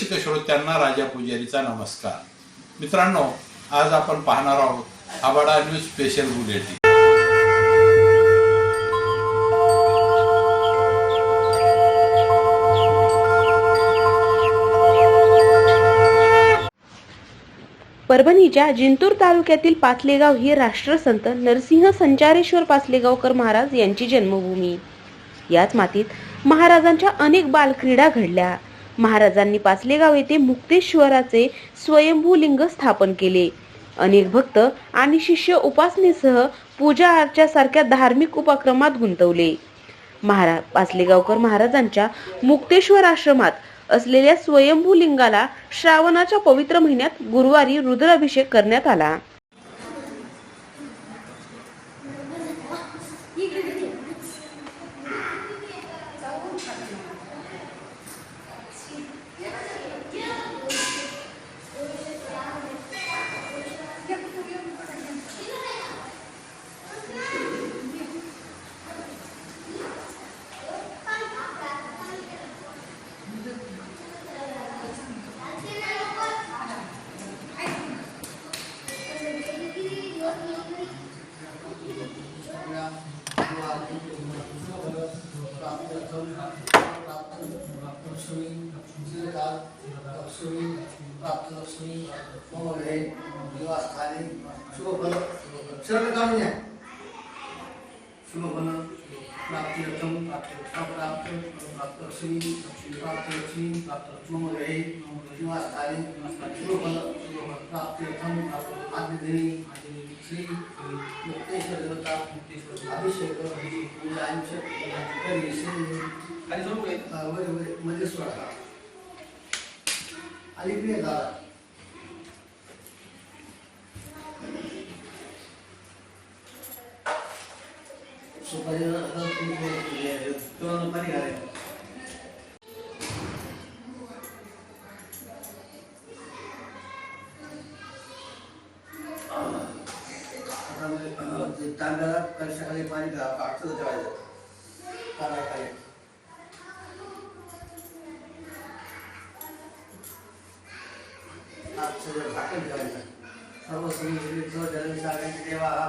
रसिक श्रोत्यांना राजा पुजारीचा नमस्कार. मित्रांनो आज आपण पाहणार आहोत आबाडा न्यूज स्पेशल बुलेटिन परभणीच्या जिंतूर तालुक्यातील पाचलेगाव ही राष्ट्रसंत नरसिंह संचारेश्वर पाचलेगावकर महाराज यांची जन्मभूमी. याच मातीत महाराजांच्या अनेक बालक्रीडा घडल्या. महाराजांनी पाचलेगाव येथे मुक्तेश्वराचे स्वयंभू लिंग स्थापन केले. अनेक भक्त आणि शिष्य उपासनेसह पूजा अर्चासारख्या धार्मिक उपक्रमात गुंतवले. महाराज पाचलेगावकर महाराजांच्या मुक्तेश्वर आश्रमात असलेल्या स्वयंभू लिंगाला श्रावणाच्या पवित्र महिन्यात गुरुवारी रुद्राभिषेक करण्यात आला. सर्व काढून घ्या शुभफल प्राप्त्यर्थम प्राप्त प्राप्तलक्ष्मी प्राप्तलक्ष्मी प्राप्त मम गृहे निवासस्थाने शुभफल प्राप्त्यर्थम आदिदेवी श्री मुक्तेश्वर देवता अभिषेक पूजा करी श्री मध्ये मध्ये सोडा अलीकडे जा सुपारी पाणी घालायचं पाणी अडचण ठेवायचं तांदळाखाली अक्षर झाकण ठेवायचं सर्व समी देवा हा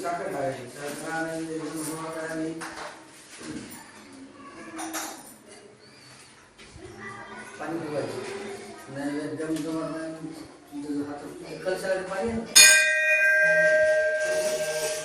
साखर खायची साखर आणि पाणी पिवायचं नाही एकदम जमत पाणी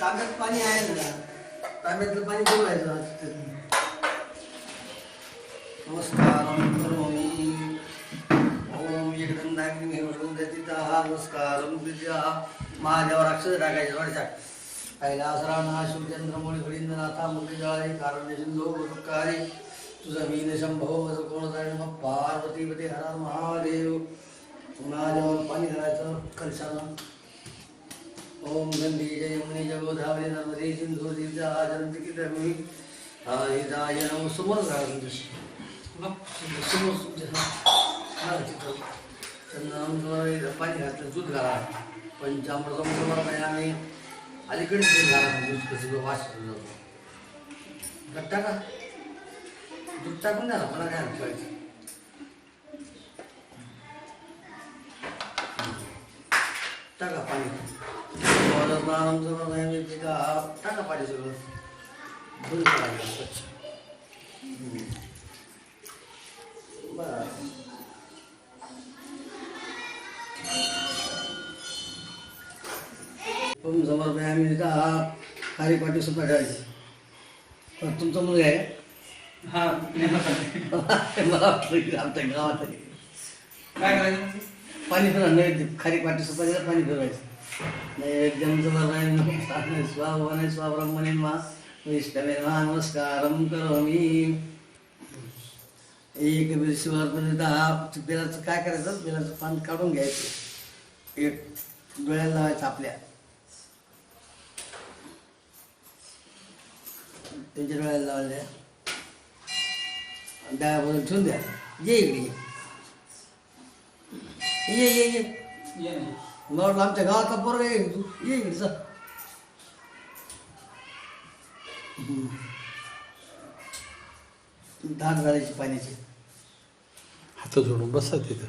तांब्यात पाणी आहे ना तांब्यातलं पाणी पिवायचं नमस्कार ओम एकदम नागरिक नमस्कार विद्या महादेवा राक्षस टाकायचे थोडेसा कैलासराणा शिवचंद्रमौळी फळींद्रनाथा मुरलीजाळी कारण्य सिंधू गुरुकारी तुझा वीन शंभो मग पार्वतीपती हरा महादेव महादेवावर पाणी घालायचं कलशानं ओम गंगे जय यमुने जय गोदावरी नर्मदे सिंधू दिव्या जयंती की धर्मी हिदाय नम। समोर घालून समोर चंदनाम पाणी घातलं दूध घाला पंचामृतम समर्पयामी अलीकडे कसं वास जातो. दूध टाका दूध टाकून द्या मला काय ठेवायचं टाका पाणी. टाका पाणी सगळं. धुवून काढायचं स्वच्छ हम्म. बरं ओम समर्पयामि पिता खारी पाठी सुद्धा ठेवायची पण तुमचा मुलगा आहे? हा. मला वाटलं की आमच्या गावात आहे. काय करायचं पाणी फिरवा नैवेद्य खारी पाठी सुपारीला पाणी फिरवायचं. नैवेद्यम समर्पयामि स्वाभवाने स्वाब्रह्मणे मा विष्णवे नमः नमस्कारम करोमि एक विश्वर दहा बेलाचं काय करायचं? बेलाचं पान काढून घ्यायचं. एक डोळ्याला लावायचं आपल्या. त्यांच्या डोळ्याला लावल्या डाव्या बाजूला ठेवून द्या ये इकडे ये ये ये ये मला वाटलं आमच्या गावाचा पोरगा ये तू ये इकडे चल हम्म. घालायची पाण्याची हात जोडून बसा तिथं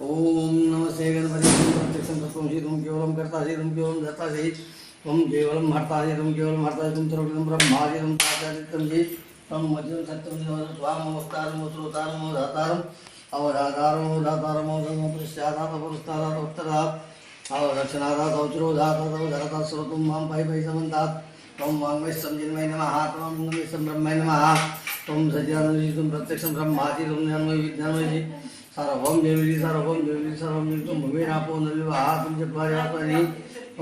ओम नमस्ते गणपती प्रत्यक्षं तत्वं शीतं केवलं कर्ताशीतं केवलं धर्ताशी त्वं केवलं हर्ताशीतं केवलं हर्ताशीतं सर्वविदं ब्रह्माशीतं प्राचादित्यं हि त्वं मध्यं सत्यं निवदं त्वामवस्तारं वस्त्रोतारं धातारम् अवधातारं धातारं पश्चादात पुरस्तादात उत्तरात् अवदक्षिणादात औचिरोधात अवधरतात् सर्वतं माँ पायि पायि समन्तात्। त्वं वाङ्मय संजिन्मय नमः, त्वं नमः ब्रह्मय नमः। त्वं सज्जानंदितं प्रत्यक्षं ब्रह्मातीतं ज्ञानमय, विज्ञानमय। सर्वं देवी सर्वं देवी, सर्वं भूमिरापो नलिवाः तुमचत्वार्यापनि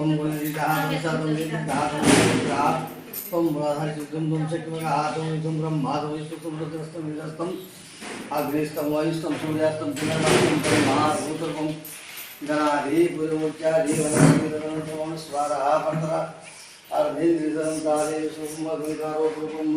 गुणजितः तमसातं जितः तमजितः त्वं मूलाधारितं त्वं शक्तिमगः त्वं त्वं ब्रह्मा त्वं विष्णुत्वं रुद्रस्तं विदस्तं अग्निस्तं वायुस्तं सूर्यास्तं पुनर्वास्तं ब्रह्माभूतर्वं गणाधि पुरमूर्त्याधि वनस्पतिरनं स्वारः पन्तरा अर्धेन्द्रियं तारे सुमधुकारो रूपम्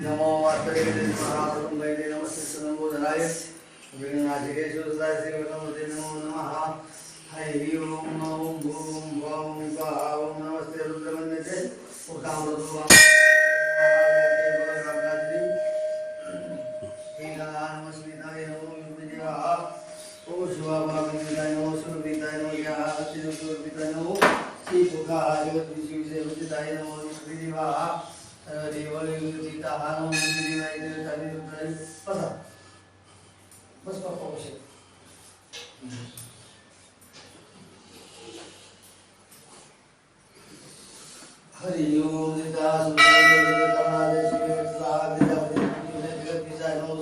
तिकडूनच यायचं. रक्तलंबोधरम रक्तगंधान लिप्तांग रक्तवश्वेदं भक्तान् कुंभिनं देहं जगत्कार्यमुनौ नमो वार्तवे महासुरं वैदे नमस्ते नमोधराय वीणाधिकेश्वरदाय श्रीवनमते नमो नमः हरि ओम ओम भूम भौम भाव नमस्ते रुद्रमन्यते उकामृतो नमस्मिताय नमो विद्याः ओ शिवाभागविदाय नमो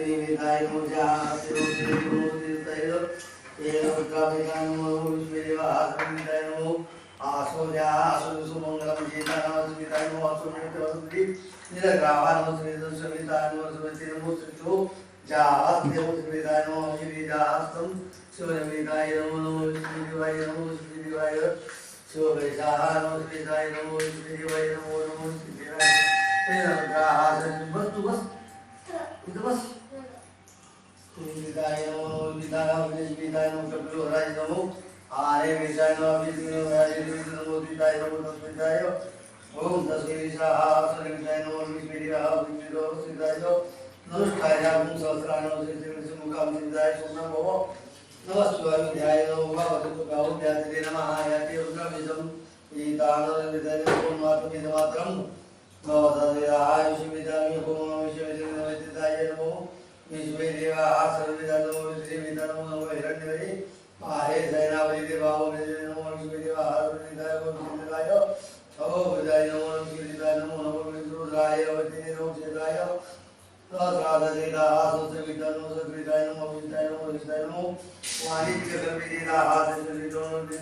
सुरविदाय नमो याः श्रीसुरविदाय नमो श्रीपुखाः जगद्विश्वविजयविदिताय नमो श्रीदेवाः देवयुजिताः नमो श्रीदेवाय देवताय बसा बस बाप्पा बसे हरि ओम निदा शिवदेवाय नमो शिवदेवाय नमो शिवदेवाय शिवगैसाः नमो श्रीदाय नमो श्रीदेवाय नमो नमो श्रीदेवाय बस तू बस इथं बस श्रीदाय नमो विदाय विदाय नमो कपिलोहराय नमो आरे विदाय नमो विष्णुराय नमो विदाय नमो तस्मिदाय ओम सर्वविदाय नमो विष्णुराय विष्णुराय नमस्कार ओम सहस्राय नमो श्री मुखाम सिद्धाय सुनमो नमस्कार विद्याय नमो भगवते गाओ व्याधे नमः याति रुद्रमिदं ईतानंदिताय नमो मातमिदमात्रं नवदयाय शिविदाय नमो विश्वेदाय नमो विश्वेदेवाः सर्वविदा नमो विश्वेदा नमो हिरण्यवरे माहे जैनावरी देवाहो नमो विश्वेदेवाः सर्वविदाय नमो विश्वेदाय नमो नमो विश्वेदाय नमो नमो विष्णुराय वते नमो शिवाय राधादेदाः नमो सविदाय नमो विदाय नमो विदाय नमो वाणिज्य नमो विदाय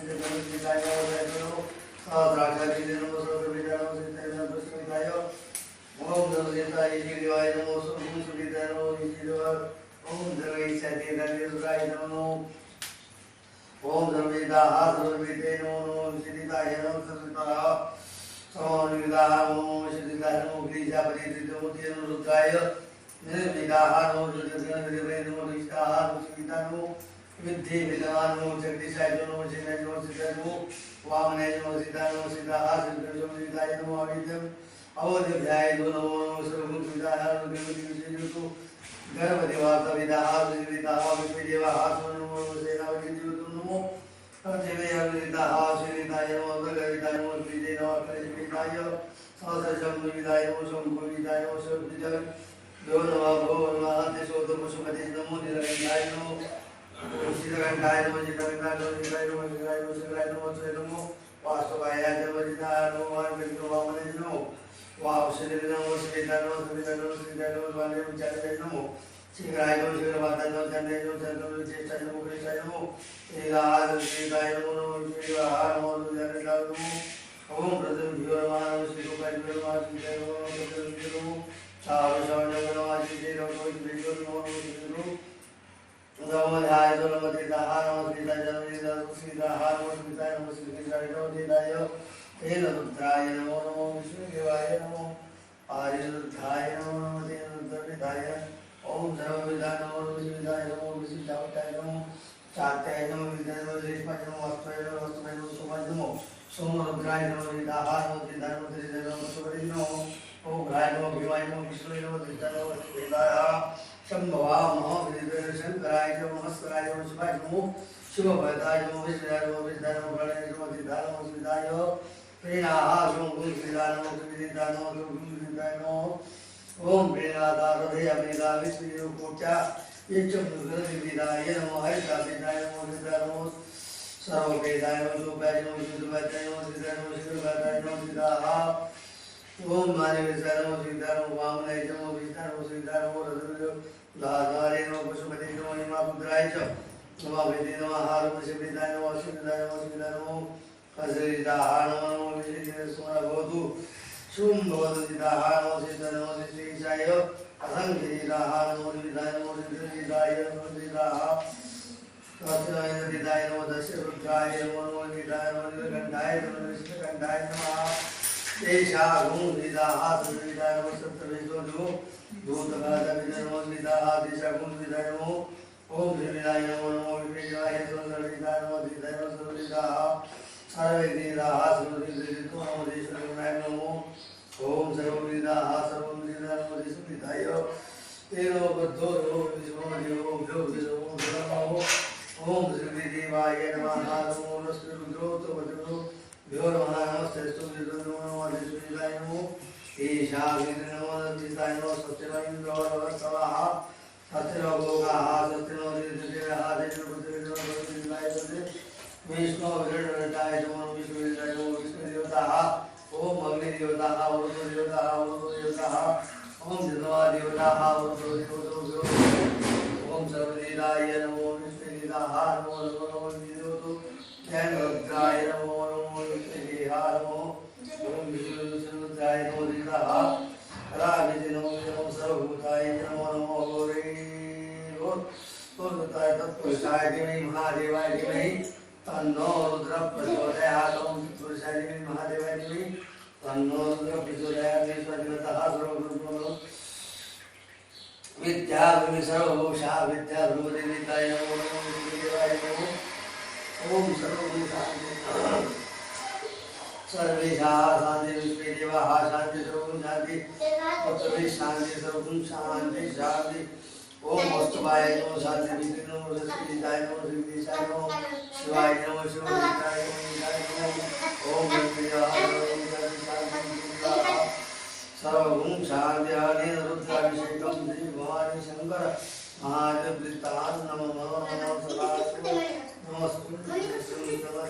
नमो विदाय नमो साद्राचार्य नमो सविदा नमो विदाय नमो सविदाय ओम नमो देवाय देवाय नमो सुखं नमो विदाय ओम देवैशाते नमो ओम सर्वेदाः नमो नमो विश्वेदाय नमो सर्वताः नमो नमो नमो नमो नमो नमो सुविता नमो विद्धि विद्यमान जगदीशाय नमो शिवाय नमो सिद्धाय नमो वामनाय नमो सिद्धाय नमो सिद्धाः सिद्धाय नमो अविद्यम अवधिभ्याय नमो नमो नमो देवदेव श्रीजुतो गणपती वार्ता विदा हा विदा हा विदेव हा सोनमो नमो देवे विदा हा विदाय सहस्रशं विदाय नमो शंभु विदाय नमो शंभुजय देव नमः भो नमः ते सोतो पशुपति नमो निरंजनाय नमो श्रीरंगाय नमो श्रीरंगाय नमो श्रीराय नमो श्रीराय नमो श्रीराय नमो श्री नमो वास्तवाय नमो श्रीराय नमो वामने वामने नमो वाव श्री नमो श्रीराय नमो श्रीराय नमो श्रीराय नमो वामने विचारे नमो श्रीराय नमो श्रीरवादाय नमो चंद्राय नमो चंद्राय नमो चेष्टाय नमो कृष्णाय नमो श्रीराय श्रीराय नमो नमो श्रीराय नमो श्रीराय नमो ओम प्रथम नमः श्री गोपाल नमः श्री नमो नमो साव साव नमः श्री नमो श्री नमो नमो नमोधाय नमो सीताः नमो सीताय नमो सीताः नमो सीताय नमो सीताय नमो सीताय तेन रुद्राय नमो नमो विष्णुदेवाय नमो आर्यरुद्धाय नमो नमो तेन रुद्रविदाय ओम सर्वविदाय नमो विष्णुविदाय नमो विष्णुचावटाय नमो चात्याय नमो विद्याय नमो श्रीष्माय नमो वस्त्राय नमो वस्त्राय नमो सोमाय नमो सोमरुद्राय नमो सीताः नमो सीताय नमो सीताय नमो सुभरे नमो ओम घ्राय नमो भीमाय नमो विष्णुवे नमो सीताय नमो वेदाय शंभवा महावीर शंकराय नमो नमस्काराय नमो शिवाय नमो शिवभद्राय नमो विष्णुराय नमो विष्णुराय नमो गणाय नमो सिद्धाय नमो सिद्धाय प्रेणाः शंभुं सिद्धाय नमो सिद्धाय नमो सिद्धाय नमो ओम प्रेणादा हृदय प्रेणा विष्णु कोचा यच्च विदाय नमो हरिता विदाय नमो सिद्धाय नमो सर्ववेदाय सिद्धाय नमो शुभाय नमो सिद्धाः ओम माने विचार नमो सीता नमो वामनाय च नमो विष्णा नमो सीता नमो रघुदेव लाधारे नमो पशुपते नमो हिमापुत्राय च नमो वेदे नमः हारम शिवदाय नमो शिवदाय नमो शिवदाय नमो हसरिदाः नमो नमो विष्णुदेव सुमन भवतु शुम भवतु सिद्धाः नमो सिद्धाय नमो श्रीशाय असंख्यदाः नमो विदाय नमो सिद्धिदाय नमो सिद्धाः तस्मै विदाय नमो दस्य नमो नमो विदाय नमो नीलकण्ठाय नमो विष्णुकण्ठाय नमः। तेषा गुणविदाः सुविदाय नमो सप्तमेशो नमो। भूतकालविदाय नमो विदाः तेषा गुणविदाय नमो। ओम श्रीविदाय नमो नमो विवेकाय सर्वविदाय नमो विदाय नमो सर्वविदाः सर्वविदाः सर्वविदितो नमो देशविदाय नमो। ओम सर्वविदाः सर्वविदाय नमो देशविदाय तेनो बद्धो नमो विष्णो देवो भ्यो श्रीदेवाय नमः नमो नमस्ते रुद्रो तो वज्रो भ्यो नमः नमस्ते स्तुति नमो देशविदाय नमो ईशा नमो नमस्ताय नमो सत्यवाय इन्द्रो नमः सत्यलोकाः सत्यनो दिव्याः देवपुत्रविदाय विष्णु विरटाय नमो विष्णुविदाय नमो विष्णुदेवताः ओम अग्निदेवताः ओम देवताः ओम देवताः ओम जन्मा देवताः ओम देवतो ज्ञानवक्त्राय नमो नमो विष्णुदेवाः नमो ओम विष्णुदेवाय नमो देवताः राविते नमो नमो सर्वभूताय नमो नमो गौरे तत्पुरुषाय तत्पुरुषाय धीमहि महादेवाय धीमहि तन्नो रुद्र प्रचोदयात् ओम तत्पुरुषाय धीमहि महादेवाय धीमहि तन्नो रुद्र प्रचोदयात् विश्वदेवतः सर्वगुरुर्ब्रह्म विद्या सर्वभूषा विद्या ब्रह्मदेविताय नमो नमो विष्णुदेवाय नमो ओम सर्वभूषा सर्वेशा शांति विश्वेदेवाः शांति सर्वं शांति सर्वे शांति सर्वं शांति शांति ओम वस्तुवाय नमो शांति विष्णु नमो रश्मिदाय नमो श्रीदेशाय नमो शिवाय नमो शिवलिंगाय नमो लिंगाय नमो ओम विष्णुदेवाय नमो शांति आदि रुद्राभिषेकं श्री भवानी शंकर महादेव वृत्तान् नमो नमो सदा Masum, kısım, savaş,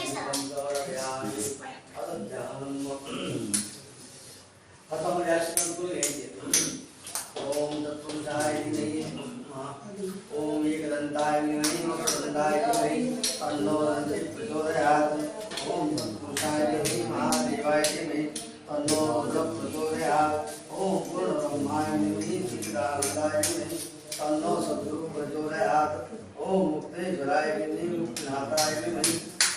म्हणजे असे कंट्रोल घ्यायचे ओम तत्पुरुषाय विद्महे ओम एकदंताय विद्महे मकरदंताय धीमहि तन्नो दन्ति प्रचोदयात्। ओम तत्पुरुषाय विद्महे महादेवाय धीमहि तन्नो रुद्र प्रचोदयात्। ओम पूर्ण पूर्णब्रह्माय विद्महे चित्रानन्दाय धीमहि तन्नो सद्गुरु प्रचोदयात् ओम मुक्तेश्वराय विद्महे मुक्तिनाथाय धीमहि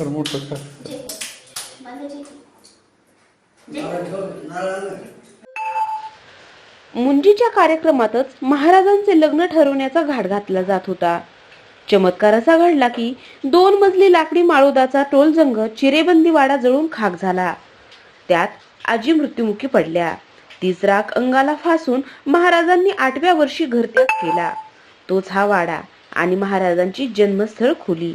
तर मोठं कर मुंजीच्या कार्यक्रमातच महाराजांचे लग्न ठरवण्याचा घाट घातला जात होता. चमत्कार असा घडला की दोन मजली लाकडी माळोदाचा टोलजंग चिरेबंदी वाडा जळून खाक झाला. त्यात आजी मृत्युमुखी पडल्या. तीच राख अंगाला फासून महाराजांनी आठव्या वर्षी घरत्याग केला. तोच हा वाडा आणि महाराजांची जन्मस्थळ खोली.